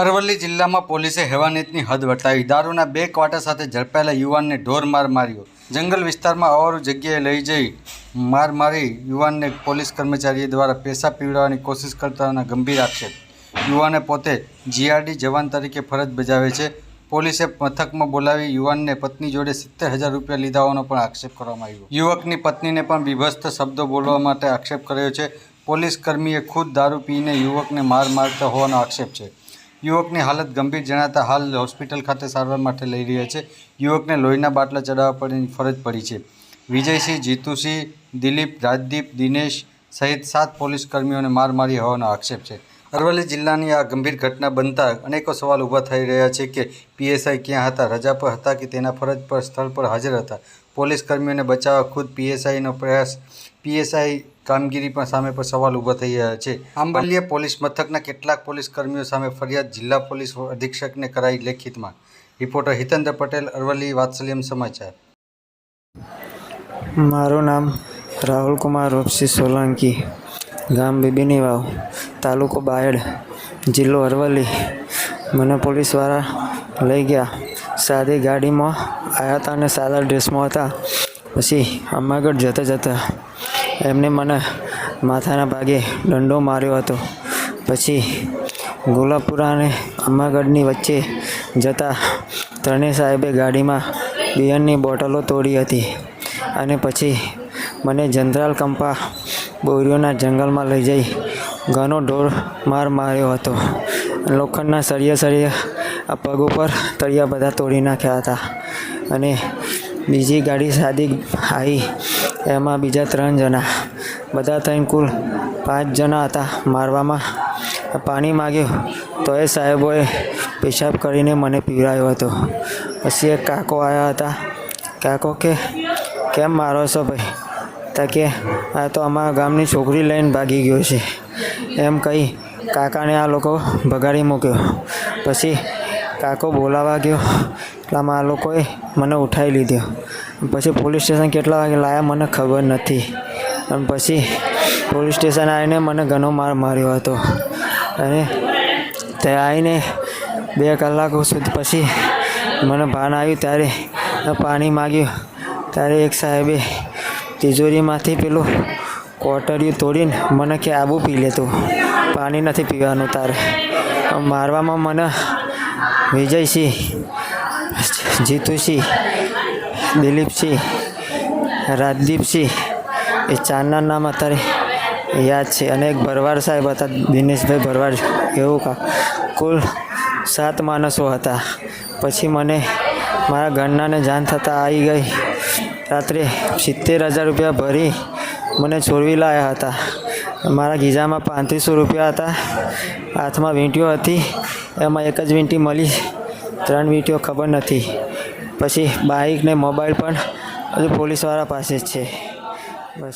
અરવલ્લી જિલ્લામાં પોલીસે હેવાનિયતની હદ વટાવી દારૂના બે ક્વાટા સાથે ઝડપાયેલા યુવાનને ઢોર માર માર્યો. જંગલ વિસ્તારમાં અવારું જગ્યાએ લઈ જઈ માર મારી યુવાનને પોલીસ કર્મચારીએ દ્વારા પૈસા પીવડાવવાની કોશિશ કરતાના ગંભીર આક્ષેપ. યુવાને પોતે જીઆરડી જવાન તરીકે ફરજ બજાવે છે. પોલીસે મથકમાં બોલાવી યુવાનને પત્ની જોડે સિત્તેર હજાર રૂપિયા લીધા હોવાનો પણ આક્ષેપ કરવામાં આવ્યો. યુવકની પત્નીને પણ બીભત્સ શબ્દો બોલવા માટે આક્ષેપ કર્યો છે. પોલીસ કર્મીએ ખુદ દારૂ પીને યુવકને માર મારતા હોવાનો આક્ષેપ છે. યુવકની હાલત ગંભીર જણાતા હાલ હોસ્પિટલ ખાતે સારવાર માટે લઈ રહ્યા છે. યુવકને લોહીના બાટલા ચડાવવા પડવાની ફરજ પડી છે. વિજયસિંહ, જીતુસિંહ, દિલીપ, રાજદીપ, દિનેશ સહિત સાત પોલીસ કર્મીઓને માર મારી હોવાનો આક્ષેપ છે. અરવલ્લી જિલ્લાની આ ગંભીર ઘટના બનતા અનેકો સવાલ ઊભા થઈ રહ્યા છે કે પીએસઆઈ ક્યાં હતા, રજા પર હતા કે તેના ફરજ પર સ્થળ પર હાજર હતા? પોલીસ કર્મીઓને બચાવવા ખુદ પીએસઆઈનો પ્રયાસ પીએસઆઈ કામગીરી પણ સામે પર સવાલ ઊભા થઈ રહ્યા છે. આંબલિયા પોલીસ મથકના કેટલાક પોલીસ કર્મીઓ સામે ફરિયાદ જિલ્લા પોલીસ અધિક્ષકને કરાઈ લેખિતમાં. રિપોર્ટર હિતેન્દ્ર પટેલ અરવલ્લી વાત્સલ્યમ સમાચાર. મારું નામ રાહુલ કુમાર રૂપસિંહ સોલંકી ગામ બીબીની વાવ તાલુકો બાયડ જિલ્લો અરવલ્લી. મને પોલીસવાળા લઈ ગયા. સાદી ગાડીમાં આવ્યા હતા અને સાદા ડ્રેસમાં હતા. પછી અમાગઢ જતા જતા એમને મને માથાના ભાગે દંડો માર્યો હતો. પછી ગોલાપુરા અને અમાગઢની વચ્ચે જતા ત્રણેય સાહેબે ગાડીમાં બિયરની બોટલો તોડી હતી અને પછી મને જનરલ કંપા બોરીઓના જંગલમાં લઈ જઈ ઘણો ઢોર માર માર્યો હતો. લોખંડના સળિયા સળિયા આ પગ ઉપર તળિયા બધા તોડી નાખ્યા હતા. અને બીજી ગાડી સાદી આવી, એમાં બીજા ત્રણ જણા. બધા થઈને કુલ પાંચ જણા હતા મારવામાં. પાણી માગ્યું તો એ સાહેબોએ પેશાબ કરીને મને પીવડાવ્યો હતો. પછી એક કાકો આવ્યા હતા. કાકો કે, કેમ મારો છો ભાઈ? તા કે, આ તો અમારા ગામની છોકરી લઈને ભાગી ગયો છે. એમ કહી કાકાને આ લોકો ભગાડી મૂક્યો. પછી કાકો બોલાવા ગયો. એટલામાં આ લોકોએ મને ઉઠાવી લીધો. પછી પોલીસ સ્ટેશન કેટલા વાગે લાયા મને ખબર નથી. અને પછી પોલીસ સ્ટેશન આવીને મને ઘણો માર માર્યો હતો. અને તે આવીને બે કલાકો સુધી પછી મને ભાન આવ્યું ત્યારે પાણી માગ્યું. ત્યારે એક સાહેબે તિજોરીમાંથી પેલું કોટરિયું તોડીને મને કે આબુ પી લેતું પાણી નથી પીવાનું તારે. મારવામાં મને વિજયસિંહ, જીતુસિંહ, દિલીપસિંહ, રાજદીપસિંહ એ ચારના નામ અત્યારે યાદ છે. અને એક ભરવાડ સાહેબ હતા, દિનેશભાઈ ભરવાડ એવું કા, કુલ સાત માણસો હતા. પછી મને મારા ઘરનાને જાણ થતાં આવી ગઈ. રાત્રે સિત્તેર હજાર રૂપિયા ભરી મને છોડવી લાવ્યા હતા. મારા ગીઝામાં પાંત્રીસો રૂપિયા હતા. હાથમાં વીંટીઓ હતી. એમાં એક જ વીંટી મળી. ત્રણ વીંટીઓ ખબર નથી. પછી બાઇક ને મોબાઈલ પણ હજુ પોલીસવાળા પાસે જ છે. બસ.